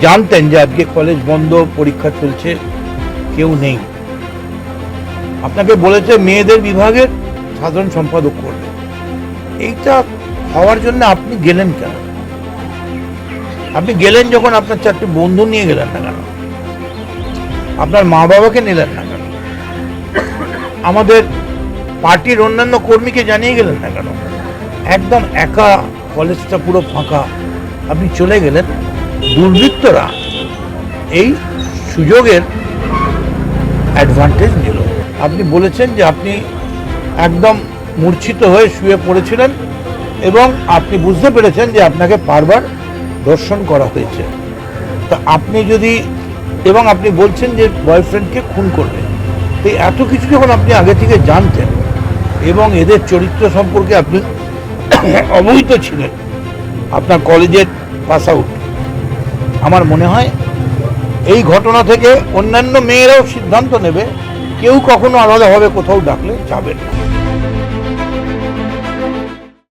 জানতেন যে আজকে কলেজ বন্ধ, পরীক্ষা চলছে, কেউ নেই। আপনাকে বলেছে মেয়েদের বিভাগের সাধারণ সম্পাদক করবে। এইটা হওয়ার জন্য আপনি গেলেন কেন? আপনি গেলেন যখন আপনার চারটি বন্ধু নিয়ে গেলেন না কেন? আপনার মা বাবাকে নিলেন না কেন? আমাদের পার্টির অন্যান্য কর্মীকে জানিয়ে গেলেন না কেন? একদম একা কলেজটা পুরো ফাঁকা। আপনি চলে গেলেন। দুর্বৃত্তরা এই সুযোগের অ্যাডভান্টেজ নিল। আপনি বলেছেন যে আপনি একদম মূর্ছিত হয়ে শুয়ে পড়েছিলেন এবং আপনি বুঝতে পেরেছেন যে আপনাকে বারবার দর্শন করা হয়েছে। তা আপনি যদি, এবং আপনি বলছেন যে বয়ফ্রেন্ডকে খুন করবে, তো এত কিছু যখন আপনি আগে থেকে জানতেন এবং এদের চরিত্র সম্পর্কে আপনি অবহিত ছিলেন, আপনার কলেজের পাস আউট আমার মনে হয় এই ঘটনা থেকে অন্যান্য মেয়েরাও সিদ্ধান্ত নেবে, কেউ কখনো আলাদাভাবে কোথাও ডাকলে যাবেন না।